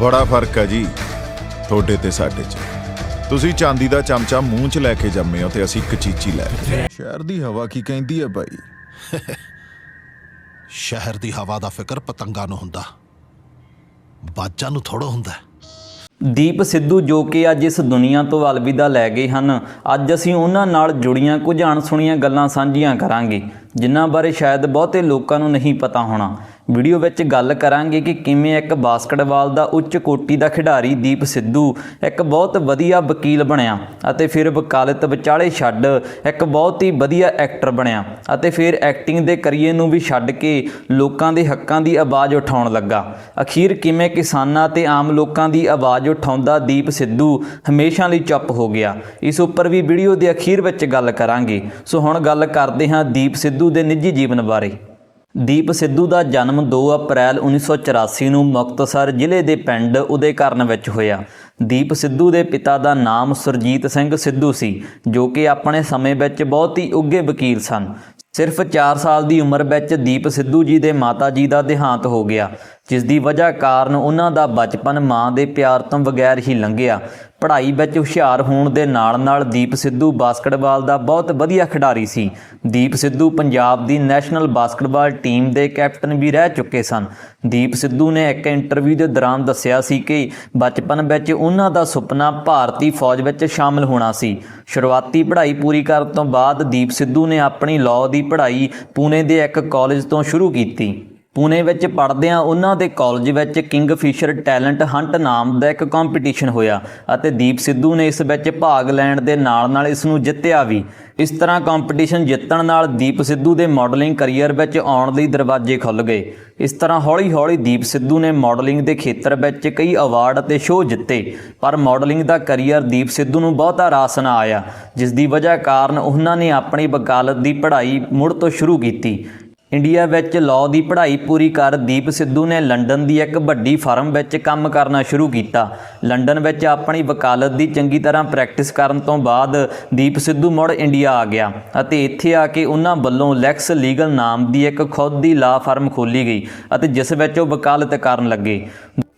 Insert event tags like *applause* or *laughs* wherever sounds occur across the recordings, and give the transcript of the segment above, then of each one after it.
ਬੜਾ ਫ਼ਰਕ ਹੈ ਜੀ ਤੁਹਾਡੇ ਤੇ ਸਾਡੇ 'ਚ। ਤੁਸੀਂ ਚਾਂਦੀ ਦਾ ਚਮਚਾ ਮੂੰਹ 'ਚ ਲੈ ਕੇ ਜੰਮੇ ਹੋ ਤੇ ਅਸੀਂ ਕਚੀਚੀ ਲੈ ਕੇ ਸ਼ਹਿਰ ਦੀ ਹਵਾ ਕੀ ਕਹਿੰਦੀ ਹੈ ਬਾਈ? *laughs* ਸ਼ਹਿਰ ਦੀ ਹਵਾ ਦਾ ਫਿਕਰ ਪਤੰਗਾਂ ਨੂੰ ਹੁੰਦਾ। ਬਾਜਾਂ ਨੂੰ ਥੋੜਾ ਹੁੰਦਾ। ਹੈ। ਦੀਪ ਸਿੱਧੂ ਜੋ ਕਿ ਅੱਜ ਇਸ ਦੁਨੀਆ ਤੋਂ ਅਲਵਿਦਾ ਲੈ ਗਏ ਹਨ ਅੱਜ ਅਸੀਂ ਉਹਨਾਂ ਨਾਲ ਜੁੜੀਆਂ ਕੁਝ ਅਣਸੁਣੀਆਂ ਗੱਲਾਂ ਸਾਂਝੀਆਂ ਕਰਾਂਗੇ ਜਿਨ੍ਹਾਂ ਬਾਰੇ ਸ਼ਾਇਦ ਬਹੁਤੇ ਲੋਕਾਂ ਨੂੰ ਨਹੀਂ ਪਤਾ ਹੋਣਾ। ਵੀਡੀਓ ਵਿੱਚ ਗੱਲ ਕਰਾਂਗੇ ਕਿ ਕਿਵੇਂ ਇੱਕ ਬਾਸਕਟਬਾਲ ਦਾ ਉੱਚ ਕੋਟੀ ਦਾ ਖਿਡਾਰੀ ਦੀਪ ਸਿੱਧੂ ਇੱਕ ਬਹੁਤ ਵਧੀਆ ਵਕੀਲ ਬਣਿਆ ਅਤੇ ਫਿਰ ਵਕਾਲਤ ਵਿਚਾਲੇ ਛੱਡ ਇੱਕ ਬਹੁਤ ਹੀ ਵਧੀਆ ਐਕਟਰ ਬਣਿਆ ਅਤੇ ਫਿਰ ਐਕਟਿੰਗ ਦੇ ਕਰੀਏ ਨੂੰ ਵੀ ਛੱਡ ਕੇ ਲੋਕਾਂ ਦੇ ਹੱਕਾਂ ਦੀ ਆਵਾਜ਼ ਉਠਾਉਣ ਲੱਗਾ। ਅਖੀਰ ਕਿਵੇਂ ਕਿਸਾਨਾਂ ਤੇ ਆਮ ਲੋਕਾਂ ਦੀ ਆਵਾਜ਼ ਉਠਾਉਂਦਾ ਦੀਪ ਸਿੱਧੂ ਹਮੇਸ਼ਾ ਲਈ ਚੁੱਪ ਹੋ ਗਿਆ। ਇਸ ਉੱਪਰ ਵੀ ਵੀਡੀਓ ਦੇ ਅਖੀਰ ਵਿੱਚ ਗੱਲ ਕਰਾਂਗੇ। ਸੋ ਹੁਣ ਗੱਲ ਕਰਦੇ ਹਾਂ ਦੀਪ ਸਿੱਧੂ ਦੇ ਨਿੱਜੀ ਜੀਵਨ ਬਾਰੇ। ਦੀਪ ਸਿੱਧੂ ਦਾ ਜਨਮ 2 ਅਪ੍ਰੈਲ 1984 ਨੂੰ ਮੁਕਤਸਰ ਜ਼ਿਲ੍ਹੇ ਦੇ ਪਿੰਡ ਉਦੇਕਰਨ ਵਿੱਚ ਹੋਇਆ। ਦੀਪ ਸਿੱਧੂ ਦੇ ਪਿਤਾ ਦਾ ਨਾਮ ਸੁਰਜੀਤ ਸਿੰਘ ਸਿੱਧੂ ਸੀ, ਜੋ ਕਿ ਆਪਣੇ ਸਮੇਂ ਵਿੱਚ ਬਹੁਤ ਹੀ ਉੱਘੇ ਵਕੀਲ ਸਨ। ਸਿਰਫ 4 ਸਾਲ ਦੀ ਉਮਰ ਵਿੱਚ ਦੀਪ ਸਿੱਧੂ ਜੀ ਦੇ ਮਾਤਾ ਜੀ ਦਾ ਦੇਹਾਂਤ ਹੋ ਗਿਆ, ਜਿਸ ਦੀ ਵਜ੍ਹਾ ਕਾਰਨ ਉਹਨਾਂ ਦਾ ਬਚਪਨ ਮਾਂ ਦੇ ਪਿਆਰ ਤੋਂ ਬਗੈਰ ਹੀ ਲੰਘਿਆ। ਪੜ੍ਹਾਈ ਵਿੱਚ ਹੁਸ਼ਿਆਰ ਹੋਣ ਦੇ ਨਾਲ-ਨਾਲ ਦੀਪ ਸਿੱਧੂ ਬਾਸਕਟਬਾਲ ਦਾ ਬਹੁਤ ਵਧੀਆ ਖਿਡਾਰੀ ਸੀ। ਦੀਪ ਸਿੱਧੂ ਪੰਜਾਬ ਦੀ ਨੈਸ਼ਨਲ ਬਾਸਕਟਬਾਲ ਟੀਮ ਦੇ ਕੈਪਟਨ ਵੀ ਰਹਿ ਚੁੱਕੇ ਸਨ। ਦੀਪ ਸਿੱਧੂ ਨੇ ਇੱਕ ਇੰਟਰਵਿਊ ਦੇ ਦੌਰਾਨ ਦੱਸਿਆ ਸੀ ਕਿ ਬਚਪਨ ਵਿੱਚ ਉਹਨਾਂ ਦਾ ਸੁਪਨਾ ਭਾਰਤੀ ਫੌਜ ਵਿੱਚ ਸ਼ਾਮਲ ਹੋਣਾ ਸੀ। ਸ਼ੁਰੂਆਤੀ ਪੜ੍ਹਾਈ ਪੂਰੀ ਕਰਨ ਤੋਂ ਬਾਅਦ ਦੀਪ ਸਿੱਧੂ ਨੇ ਆਪਣੀ ਲਾਅ ਦੀ ਪੜ੍ਹਾਈ ਪੂਨੇ ਦੇ ਇੱਕ ਕਾਲਜ ਤੋਂ ਸ਼ੁਰੂ ਕੀਤੀ। ਪੂਨੇ ਵਿੱਚ ਪੜ੍ਹਦਿਆਂ ਉਹਨਾਂ ਦੇ ਕਾਲਜ ਵਿੱਚ ਕਿੰਗਫਿਸ਼ਰ ਟੈਲੈਂਟ ਹੰਟ ਨਾਮ ਦਾ ਇੱਕ ਕੰਪੀਟੀਸ਼ਨ ਹੋਇਆ ਅਤੇ ਦੀਪ ਸਿੱਧੂ ਨੇ ਇਸ ਵਿੱਚ ਭਾਗ ਲੈਣ ਦੇ ਨਾਲ-ਨਾਲ ਇਸ ਨੂੰ ਜਿੱਤਿਆ ਵੀ। ਇਸ ਤਰ੍ਹਾਂ ਕੰਪੀਟੀਸ਼ਨ ਜਿੱਤਣ ਨਾਲ ਦੀਪ ਸਿੱਧੂ ਦੇ ਮਾਡਲਿੰਗ ਕੈਰੀਅਰ ਵਿੱਚ ਆਉਣ ਲਈ ਦਰਵਾਜ਼ੇ ਖੁੱਲ੍ਹ ਗਏ। ਇਸ ਤਰ੍ਹਾਂ ਹੌਲੀ-ਹੌਲੀ ਦੀਪ ਸਿੱਧੂ ਨੇ ਮਾਡਲਿੰਗ ਦੇ ਖੇਤਰ ਵਿੱਚ ਕਈ ਅਵਾਰਡ ਅਤੇ ਸ਼ੋਅ ਜਿੱਤੇ, ਪਰ ਮਾਡਲਿੰਗ ਦਾ ਕੈਰੀਅਰ ਦੀਪ ਸਿੱਧੂ ਨੂੰ ਬਹੁਤਾ ਰਾਸ ਨਾ ਆਇਆ, ਜਿਸ ਦੀ ਵਜ੍ਹਾ ਕਾਰਨ ਉਹਨਾਂ ਨੇ ਆਪਣੀ ਵਕਾਲਤ ਦੀ ਪੜ੍ਹਾਈ ਮੁੜ ਤੋਂ ਸ਼ੁਰੂ ਕੀਤੀ। ਇੰਡੀਆ ਵਿੱਚ ਲਾਅ ਦੀ ਪੜ੍ਹਾਈ ਪੂਰੀ ਕਰ ਦੀਪ ਸਿੱਧੂ ਨੇ ਲੰਡਨ ਦੀ ਇੱਕ ਵੱਡੀ ਫਰਮ ਵਿੱਚ ਕੰਮ ਕਰਨਾ ਸ਼ੁਰੂ ਕੀਤਾ। ਲੰਡਨ ਵਿੱਚ ਆਪਣੀ ਵਕਾਲਤ ਦੀ ਚੰਗੀ ਤਰ੍ਹਾਂ ਪ੍ਰੈਕਟਿਸ ਕਰਨ ਤੋਂ ਬਾਅਦ ਦੀਪ ਸਿੱਧੂ ਮੁੜ ਇੰਡੀਆ ਆ ਗਿਆ ਅਤੇ ਇੱਥੇ ਆ ਕੇ ਉਹਨਾਂ ਵੱਲੋਂ ਲੈਕਸ ਲੀਗਲ ਨਾਮ ਦੀ ਇੱਕ ਖੁਦ ਦੀ ਲਾਅ ਫਰਮ ਖੋਲੀ ਗਈ ਅਤੇ ਜਿਸ ਵਿੱਚ ਉਹ ਵਕਾਲਤ ਕਰਨ ਲੱਗੇ।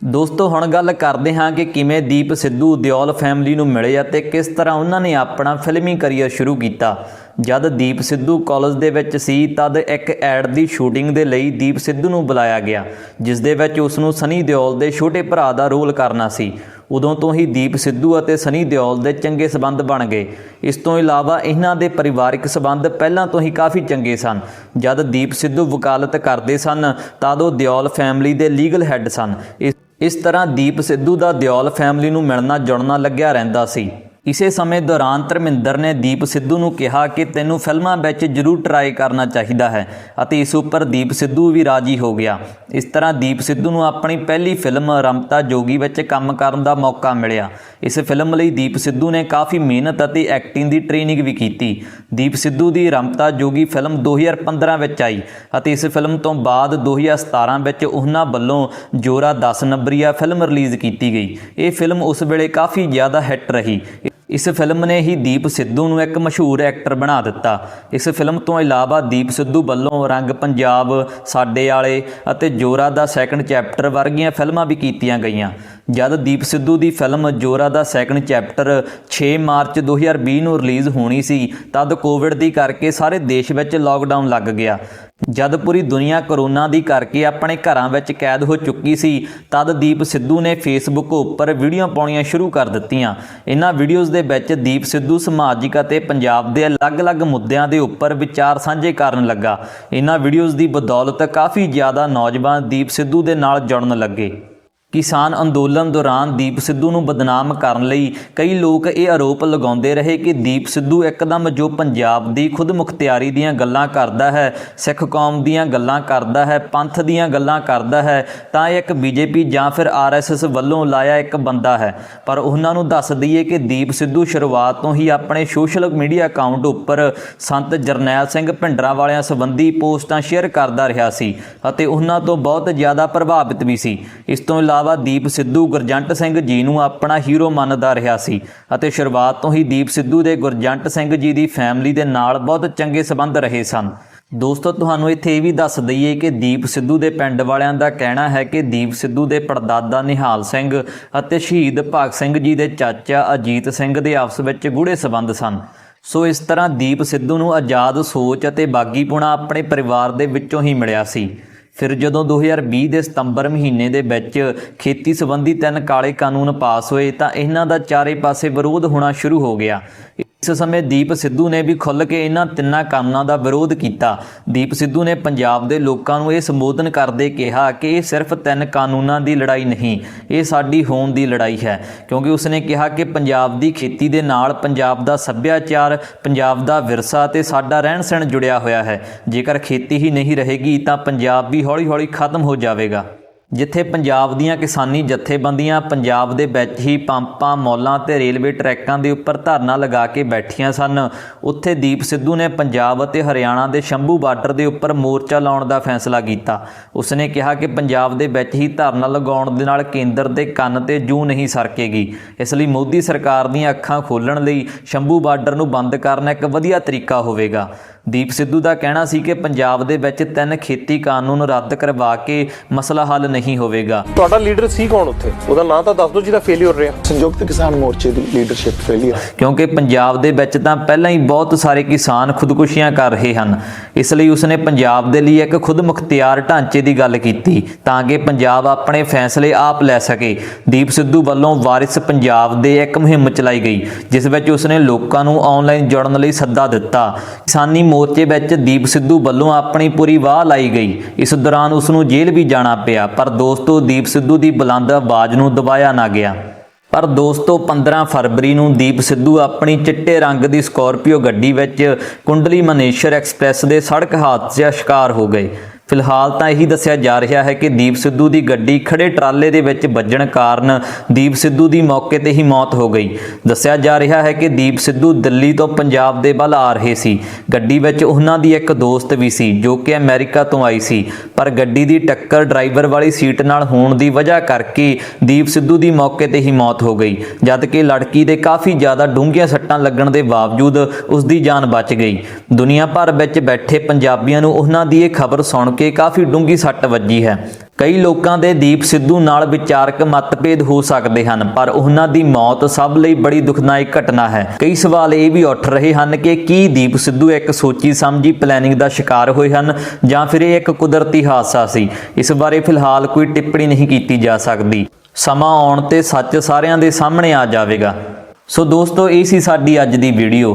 ਦੋਸਤੋ, ਹੁਣ ਗੱਲ ਕਰਦੇ ਹਾਂ ਕਿ ਕਿਵੇਂ ਦੀਪ ਸਿੱਧੂ ਦਿਓਲ ਫੈਮਿਲੀ ਨੂੰ ਮਿਲੇ ਅਤੇ ਕਿਸ ਤਰ੍ਹਾਂ ਉਹਨਾਂ ਨੇ ਆਪਣਾ ਫਿਲਮੀ ਕਰੀਅਰ ਸ਼ੁਰੂ ਕੀਤਾ। ਜਦ ਦੀਪ ਸਿੱਧੂ ਕਾਲਜ ਦੇ ਵਿੱਚ ਸੀ, ਤਦ ਇੱਕ ਐਡ ਦੀ ਸ਼ੂਟਿੰਗ ਦੇ ਲਈ ਦੀਪ ਸਿੱਧੂ ਨੂੰ ਬੁਲਾਇਆ ਗਿਆ ਜਿਸ ਦੇ ਵਿੱਚ ਉਸ ਨੂੰ ਸਨੀ ਦਿਓਲ ਦੇ ਛੋਟੇ ਭਰਾ ਦਾ ਰੋਲ ਕਰਨਾ ਸੀ। ਉਦੋਂ ਤੋਂ ਹੀ ਦੀਪ ਸਿੱਧੂ ਅਤੇ ਸਨੀ ਦਿਓਲ ਦੇ ਚੰਗੇ ਸਬੰਧ ਬਣ ਗਏ। ਇਸ ਤੋਂ ਇਲਾਵਾ ਇਹਨਾਂ ਦੇ ਪਰਿਵਾਰਿਕ ਸਬੰਧ ਪਹਿਲਾਂ ਤੋਂ ਹੀ ਕਾਫੀ ਚੰਗੇ ਸਨ। ਜਦ ਦੀਪ ਸਿੱਧੂ ਵਕਾਲਤ ਕਰਦੇ ਸਨ, ਤਦ ਉਹ ਦਿਓਲ ਫੈਮਿਲੀ ਦੇ ਲੀਗਲ ਹੈੱਡ ਸਨ। ਇਸ ਤਰ੍ਹਾਂ ਦੀਪ ਸਿੱਧੂ ਦਾ ਦਿਓਲ ਫੈਮਿਲੀ ਨੂੰ ਮਿਲਣਾ ਜੁੜਨਾ ਲੱਗਿਆ ਰਹਿੰਦਾ ਸੀ। ਇਸੇ ਸਮੇਂ ਦੌਰਾਨ ਧਰਮਿੰਦਰ ਨੇ ਦੀਪ ਸਿੱਧੂ ਨੂੰ ਕਿਹਾ ਕਿ ਤੈਨੂੰ ਫਿਲਮਾਂ ਵਿੱਚ ਜ਼ਰੂਰ ਟਰਾਈ ਕਰਨਾ ਚਾਹੀਦਾ ਹੈ ਅਤੇ ਇਸ ਉੱਪਰ ਦੀਪ ਸਿੱਧੂ ਵੀ ਰਾਜੀ ਹੋ ਗਿਆ। ਇਸ ਤਰ੍ਹਾਂ ਦੀਪ ਸਿੱਧੂ ਨੂੰ ਆਪਣੀ ਪਹਿਲੀ ਫਿਲਮ ਰਮਤਾ ਜੋਗੀ ਵਿੱਚ ਕੰਮ ਕਰਨ ਦਾ ਮੌਕਾ ਮਿਲਿਆ। ਇਸ ਫਿਲਮ ਲਈ ਦੀਪ ਸਿੱਧੂ ਨੇ ਕਾਫੀ ਮਿਹਨਤ ਅਤੇ ਐਕਟਿੰਗ ਦੀ ਟ੍ਰੇਨਿੰਗ ਵੀ ਕੀਤੀ। ਦੀਪ ਸਿੱਧੂ ਦੀ ਰਮਤਾ ਜੋਗੀ ਫਿਲਮ 2015 ਵਿੱਚ ਆਈ ਅਤੇ ਇਸ ਫਿਲਮ ਤੋਂ ਬਾਅਦ 2017 ਵਿੱਚ ਉਹਨਾਂ ਵੱਲੋਂ ਜੋਰਾ 10 ਨੰਬਰੀਆ ਫਿਲਮ ਰਿਲੀਜ਼ ਕੀਤੀ ਗਈ। ਇਹ ਫਿਲਮ ਉਸ ਵੇਲੇ ਕਾਫੀ ਜ਼ਿਆਦਾ ਹਿੱਟ ਰਹੀ। ਇਸ ਫਿਲਮ ਨੇ ਹੀ ਦੀਪ ਸਿੱਧੂ ਨੂੰ ਇੱਕ ਮਸ਼ਹੂਰ ਐਕਟਰ ਬਣਾ ਦਿੱਤਾ। ਇਸ ਫਿਲਮ ਤੋਂ ਇਲਾਵਾ ਦੀਪ ਸਿੱਧੂ ਵੱਲੋਂ ਰੰਗ ਪੰਜਾਬ, ਸਾਡੇ ਵਾਲੇ ਅਤੇ ਜੋਰਾ ਦਾ ਸੈਕੰਡ ਚੈਪਟਰ ਵਰਗੀਆਂ ਫਿਲਮਾਂ ਵੀ ਕੀਤੀਆਂ ਗਈਆਂ। ਜਦ ਦੀਪ ਸਿੱਧੂ ਦੀ ਫਿਲਮ ਜੋਰਾ ਦਾ ਸੈਕੰਡ ਚੈਪਟਰ 6 ਮਾਰਚ 2020 ਨੂੰ ਰਿਲੀਜ਼ ਹੋਣੀ ਸੀ, ਤਦ ਕੋਵਿਡ ਦੀ ਕਰਕੇ ਸਾਰੇ ਦੇਸ਼ ਵਿੱਚ ਲਾਕਡਾਊਨ ਲੱਗ ਗਿਆ। ਜਦ ਪੂਰੀ ਦੁਨੀਆ ਕਰੋਨਾ ਦੀ ਕਰਕੇ ਆਪਣੇ ਘਰਾਂ ਵਿੱਚ ਕੈਦ ਹੋ ਚੁੱਕੀ ਸੀ, ਤਦ ਦੀਪ ਸਿੱਧੂ ਨੇ ਫੇਸਬੁੱਕ ਉੱਪਰ ਵੀਡੀਓ ਪਾਉਣੀਆਂ ਸ਼ੁਰੂ ਕਰ ਦਿੱਤੀਆਂ। ਇਹਨਾਂ ਵੀਡੀਓਜ਼ ਦੇ ਵਿੱਚ ਦੀਪ ਸਿੱਧੂ ਸਮਾਜਿਕ ਅਤੇ ਪੰਜਾਬ ਦੇ ਅਲੱਗ-ਅਲੱਗ ਮੁੱਦਿਆਂ ਦੇ ਉੱਪਰ ਵਿਚਾਰ ਸਾਂਝੇ ਕਰਨ ਲੱਗਾ। ਇਹਨਾਂ ਵੀਡੀਓਜ਼ ਦੀ ਬਦੌਲਤ ਕਾਫੀ ਜ਼ਿਆਦਾ ਨੌਜਵਾਨ ਦੀਪ ਸਿੱਧੂ ਦੇ ਨਾਲ ਜੁੜਨ ਲੱਗੇ। ਕਿਸਾਨ ਅੰਦੋਲਨ ਦੌਰਾਨ ਦੀਪ ਸਿੱਧੂ ਨੂੰ ਬਦਨਾਮ ਕਰਨ ਲਈ ਕਈ ਲੋਕ ਇਹ ਆਰੋਪ ਲਗਾਉਂਦੇ ਰਹੇ ਕਿ ਦੀਪ ਸਿੱਧੂ ਇੱਕਦਮ ਜੋ ਪੰਜਾਬ ਦੀ ਖੁਦ ਮੁਖਤਿਆਰੀ ਦੀਆਂ ਗੱਲਾਂ ਕਰਦਾ ਹੈ, ਸਿੱਖ ਕੌਮ ਦੀਆਂ ਗੱਲਾਂ ਕਰਦਾ ਹੈ, ਪੰਥ ਦੀਆਂ ਗੱਲਾਂ ਕਰਦਾ ਹੈ, ਤਾਂ ਇਹ ਇੱਕ ਬੀਜੇਪੀ ਜਾਂ ਫਿਰ ਆਰਐਸਐਸ ਵੱਲੋਂ ਲਾਇਆ ਇੱਕ ਬੰਦਾ ਹੈ। ਪਰ ਉਹਨਾਂ ਨੂੰ ਦੱਸ ਦਈਏ ਕਿ ਦੀਪ ਸਿੱਧੂ ਸ਼ੁਰੂਆਤ ਤੋਂ ਹੀ ਆਪਣੇ ਸੋਸ਼ਲ ਮੀਡੀਆ ਅਕਾਊਂਟ ਉੱਪਰ ਸੰਤ ਜਰਨੈਲ ਸਿੰਘ ਭਿੰਡਰਾਂ ਵਾਲਿਆਂ ਸੰਬੰਧੀ ਪੋਸਟਾਂ ਸ਼ੇਅਰ ਕਰਦਾ ਰਿਹਾ ਸੀ ਅਤੇ ਉਹਨਾਂ ਤੋਂ ਬਹੁਤ ਜ਼ਿਆਦਾ ਪ੍ਰਭਾਵਿਤ ਵੀ ਸੀ। ਇਸ ਤੋਂ ਇਲਾਵਾ ਇਲਾਵਾ ਦੀਪ ਸਿੱਧੂ, ਗੁਰਜੰਟ ਸਿੰਘ ਜੀ ਨੂੰ ਆਪਣਾ ਹੀਰੋ ਮੰਨਦਾ ਰਿਹਾ ਸੀ ਅਤੇ ਸ਼ੁਰੂਆਤ ਤੋਂ ਹੀ ਦੀਪ ਸਿੱਧੂ ਦੇ ਗੁਰਜੰਟ ਸਿੰਘ ਜੀ ਦੀ ਫੈਮਿਲੀ ਦੇ ਨਾਲ ਬਹੁਤ ਚੰਗੇ ਸਬੰਧ ਰਹੇ ਸਨ। ਦੋਸਤੋ, ਤੁਹਾਨੂੰ ਇੱਥੇ ਇਹ ਵੀ ਦੱਸ ਦਈਏ ਕਿ ਦੀਪ ਸਿੱਧੂ ਦੇ ਪਿੰਡ ਵਾਲਿਆਂ ਦਾ ਕਹਿਣਾ ਹੈ ਕਿ ਦੀਪ ਸਿੱਧੂ ਦੇ ਪੜਦਾਦਾ ਨਿਹਾਲ ਸਿੰਘ ਅਤੇ ਸ਼ਹੀਦ ਭਗਤ ਸਿੰਘ ਜੀ ਦੇ ਚਾਚਾ ਅਜੀਤ ਸਿੰਘ ਦੇ ਆਪਸ ਵਿੱਚ ਗੂੜ੍ਹੇ ਸਬੰਧ ਸਨ। ਸੋ ਇਸ ਤਰ੍ਹਾਂ ਦੀਪ ਸਿੱਧੂ ਨੂੰ ਆਜ਼ਾਦ ਸੋਚ ਅਤੇ ਬਾਗੀਪੁਣਾ ਆਪਣੇ ਪਰਿਵਾਰ ਦੇ ਵਿੱਚੋਂ ਹੀ ਮਿਲਿਆ ਸੀ। ਫਿਰ ਜਦੋਂ 2020 ਦੇ ਸਤੰਬਰ ਮਹੀਨੇ ਦੇ ਵਿੱਚ ਖੇਤੀ ਸੰਬੰਧੀ ਤਿੰਨ ਕਾਲੇ ਕਾਨੂੰਨ ਪਾਸ ਹੋਏ ਤਾਂ ਇਹਨਾਂ ਦਾ ਚਾਰੇ ਪਾਸੇ ਵਿਰੋਧ ਹੋਣਾ ਸ਼ੁਰੂ ਹੋ ਗਿਆ। ਇਸ ਸਮੇਂ ਦੀਪ ਸਿੱਧੂ ਨੇ ਵੀ ਖੁੱਲ੍ਹ ਕੇ ਇਹਨਾਂ ਤਿੰਨਾਂ ਕਾਨੂੰਨਾਂ ਦਾ ਵਿਰੋਧ ਕੀਤਾ। ਦੀਪ ਸਿੱਧੂ ਨੇ ਪੰਜਾਬ ਦੇ ਲੋਕਾਂ ਨੂੰ ਇਹ ਸੰਬੋਧਨ ਕਰਦੇ ਕਿਹਾ ਕਿ ਇਹ ਸਿਰਫ ਤਿੰਨ ਕਾਨੂੰਨਾਂ ਦੀ ਲੜਾਈ ਨਹੀਂ, ਇਹ ਸਾਡੀ ਹੋਂਦ ਦੀ ਲੜਾਈ ਹੈ। ਕਿਉਂਕਿ ਉਸਨੇ ਕਿਹਾ ਕਿ ਪੰਜਾਬ ਦੀ ਖੇਤੀ ਦੇ ਨਾਲ ਪੰਜਾਬ ਦਾ ਸੱਭਿਆਚਾਰ, ਪੰਜਾਬ ਦਾ ਵਿਰਸਾ ਤੇ ਸਾਡਾ ਰਹਿਣ ਸਹਿਣ ਜੁੜਿਆ ਹੋਇਆ ਹੈ। ਜੇਕਰ ਖੇਤੀ ਹੀ ਨਹੀਂ ਰਹੇਗੀ ਤਾਂ ਪੰਜਾਬ ਵੀ ਹੌਲੀ-ਹੌਲੀ ਖਤਮ ਹੋ ਜਾਵੇਗਾ। ਜਿੱਥੇ ਪੰਜਾਬ ਦੀਆਂ ਕਿਸਾਨੀ ਜਥੇਬੰਦੀਆਂ ਪੰਜਾਬ ਦੇ ਵਿੱਚ ਹੀ ਪੰਪਾਂ, ਮੌਲਾਂ ਤੇ ਰੇਲਵੇ ਟਰੈਕਾਂ ਦੇ ਉੱਪਰ ਧਰਨਾ ਲਗਾ ਕੇ ਬੈਠੀਆਂ ਸਨ। ਉੱਥੇ ਦੀਪ ਸਿੱਧੂ ਨੇ ਪੰਜਾਬ ਅਤੇ ਹਰਿਆਣਾ ਦੇ ਸ਼ੰਭੂ ਬਾਰਡਰ ਦੇ ਉੱਪਰ ਮੋਰਚਾ ਲਾਉਣ ਦਾ ਫੈਸਲਾ ਕੀਤਾ। ਉਸਨੇ ਕਿਹਾ ਕਿ ਪੰਜਾਬ ਦੇ ਵਿੱਚ ਹੀ ਧਰਨਾ ਲਗਾਉਣ ਦੇ ਨਾਲ ਕੇਂਦਰ ਦੇ ਕੰਨ ਤੇ ਜੂ ਨਹੀਂ ਸਰਕੇਗੀ। ਇਸ ਲਈ ਮੋਦੀ ਸਰਕਾਰ ਦੀਆਂ ਅੱਖਾਂ ਖੋਲਣ ਲਈ ਸ਼ੰਭੂ ਬਾਰਡਰ ਨੂੰ ਬੰਦ ਕਰਨਾ ਇੱਕ ਵਧੀਆ ਤਰੀਕਾ ਹੋਵੇਗਾ। ਦੀਪ ਸਿੱਧੂ ਦਾ ਕਹਿਣਾ ਸੀ ਕਿ ਪੰਜਾਬ ਦੇ ਵਿੱਚ ਤਿੰਨ ਖੇਤੀ ਕਾਨੂੰਨ ਰੱਦ ਕਰਵਾ ਕੇ ਮਸਲਾ ਹੱਲ ਨਹੀਂ ਹੋਵੇਗਾ। ਤੁਹਾਡਾ ਲੀਡਰ ਸੀ ਕੌਣ ਉੱਥੇ? ਉਹਦਾ ਨਾਂ ਤਾਂ ਦੱਸ ਦਿਓ ਜਿਹਦਾ ਫੇਲਿਅਰ ਰਿਹਾ। ਸੰਯੁਕਤ ਕਿਸਾਨ ਮੋਰਚੇ ਦੀ ਲੀਡਰਸ਼ਿਪ ਫੇਲਿਅਰ ਕਿਉਂਕਿ ਪੰਜਾਬ ਦੇ ਵਿੱਚ ਤਾਂ ਪਹਿਲਾਂ ਹੀ ਬਹੁਤ ਸਾਰੇ ਕਿਸਾਨ ਖੁਦਕੁਸ਼ੀਆਂ ਕਰ ਰਹੇ ਹਨ। ਇਸ ਲਈ ਉਸਨੇ ਪੰਜਾਬ ਦੇ ਲਈ ਇੱਕ ਖੁਦ ਮੁਖਤਿਆਰ ਢਾਂਚੇ ਦੀ ਗੱਲ ਕੀਤੀ ਤਾਂ ਕਿ ਪੰਜਾਬ ਆਪਣੇ ਫੈਸਲੇ ਆਪ ਲੈ ਸਕੇ। ਦੀਪ ਸਿੱਧੂ ਵੱਲੋਂ ਵਾਰਿਸ ਪੰਜਾਬ ਦੇ ਇੱਕ ਮੁਹਿੰਮ ਚਲਾਈ ਗਈ ਜਿਸ ਵਿੱਚ ਉਸਨੇ ਲੋਕਾਂ ਨੂੰ ਆਨਲਾਈਨ ਜੁੜਨ ਲਈ ਸੱਦਾ ਦਿੱਤਾ। ਕਿਸਾਨੀ ਮੋਰਚੇ ਵਿੱਚ ਦੀਪ ਸਿੱਧੂ ਵੱਲੋਂ ਆਪਣੀ ਪੂਰੀ ਵਾਹ ਲਾਈ ਗਈ। ਇਸ ਦੌਰਾਨ ਉਸ ਨੂੰ ਜੇਲ੍ਹ ਵੀ ਜਾਣਾ ਪਿਆ ਪਰ ਦੋਸਤੋ, ਦੀਪ ਸਿੱਧੂ ਦੀ ਬੁਲੰਦ ਆਵਾਜ਼ ਨੂੰ ਦਬਾਇਆ ਨਾ ਗਿਆ। ਪਰ ਦੋਸਤੋ 15 ਫਰਵਰੀ ਨੂੰ ਦੀਪ ਸਿੱਧੂ ਆਪਣੀ ਚਿੱਟੇ ਰੰਗ ਦੀ ਸਕਾਰਪੀਓ ਗੱਡੀ ਵਿੱਚ ਕੁੰਡਲੀ ਮਨੇਸ਼ਰ ਐਕਸਪ੍ਰੈਸ ਦੇ ਸੜਕ ਹਾਦਸੇ ਦਾ ਸ਼ਿਕਾਰ ਹੋ ਗਏ। ਫਿਲਹਾਲ ਤਾਂ ਇਹੀ ਦੱਸਿਆ ਜਾ ਰਿਹਾ ਹੈ ਕਿ ਦੀਪ ਸਿੱਧੂ ਦੀ ਗੱਡੀ ਖੜੇ ਟਰਾਲੇ ਦੇ ਵਿੱਚ ਵੱਜਣ ਕਾਰਨ ਦੀਪ ਸਿੱਧੂ ਦੀ ਮੌਕੇ ਤੇ ਹੀ ਮੌਤ ਹੋ ਗਈ। ਦੱਸਿਆ ਜਾ ਰਿਹਾ ਹੈ ਕਿ ਦੀਪ ਸਿੱਧੂ ਦਿੱਲੀ ਤੋਂ ਪੰਜਾਬ ਦੇ ਵੱਲ ਆ ਰਹੇ ਸੀ। ਗੱਡੀ ਵਿੱਚ ਉਹਨਾਂ ਦੀ ਇੱਕ ਦੋਸਤ ਵੀ ਸੀ, ਜੋ ਕਿ ਅਮਰੀਕਾ ਤੋਂ ਆਈ ਸੀ। ਪਰ ਗੱਡੀ ਦੀ ਟੱਕਰ ਡਰਾਈਵਰ ਵਾਲੀ ਸੀਟ ਨਾਲ ਹੋਣ ਦੀ ਵਜ੍ਹਾ ਕਰਕੇ ਦੀਪ ਸਿੱਧੂ ਦੀ ਮੌਕੇ ਤੇ ਹੀ ਮੌਤ ਹੋ ਗਈ, ਜਦ ਕਿ ਲੜਕੀ ਦੇ ਕਾਫੀ ਜ਼ਿਆਦਾ ਡੂੰਘੀਆਂ ਸੱਟਾਂ ਲੱਗਣ ਦੇ ਬਾਵਜੂਦ ਉਸ ਦੀ ਜਾਨ ਬਚ ਗਈ। ਦੁਨੀਆ ਭਰ ਵਿੱਚ ਬੈਠੇ ਪੰਜਾਬੀਆਂ ਨੂੰ ਉਹਨਾਂ ਦੀ ਇਹ ਖਬਰ ਸੁਣ ਕੇ ਕਾਫੀ ਡੂੰਘੀ ਸੱਟ ਵੱਜੀ ਹੈ। ਕਈ ਲੋਕਾਂ ਦੇ ਦੀਪ ਸਿੱਧੂ ਨਾਲ ਵਿਚਾਰਕ ਮਤਭੇਦ ਹੋ ਸਕਦੇ ਹਨ, ਪਰ ਉਹਨਾਂ ਦੀ ਮੌਤ ਸਭ ਲਈ ਬੜੀ ਦੁਖਦਾਇਕ ਘਟਨਾ ਹੈ। ਕਈ ਸਵਾਲ ਇਹ ਵੀ ਉੱਠ ਰਹੇ ਹਨ ਕਿ ਕੀ ਦੀਪ ਸਿੱਧੂ ਇੱਕ ਸੋਚੀ ਸਮਝੀ ਪਲੈਨਿੰਗ ਦਾ ਸ਼ਿਕਾਰ ਹੋਏ ਹਨ ਜਾਂ ਫਿਰ ਇਹ ਇੱਕ ਕੁਦਰਤੀ ਹਾਦਸਾ ਸੀ? ਇਸ ਬਾਰੇ ਫਿਲਹਾਲ ਕੋਈ ਟਿੱਪਣੀ ਨਹੀਂ ਕੀਤੀ ਜਾ ਸਕਦੀ। ਸਮਾਂ ਆਉਣ ਤੇ ਸੱਚ ਸਾਰਿਆਂ ਦੇ ਸਾਹਮਣੇ ਆ ਜਾਵੇਗਾ। ਸੋ ਦੋਸਤੋ, ਇਹ ਸੀ ਸਾਡੀ ਅੱਜ ਦੀ ਵੀਡੀਓ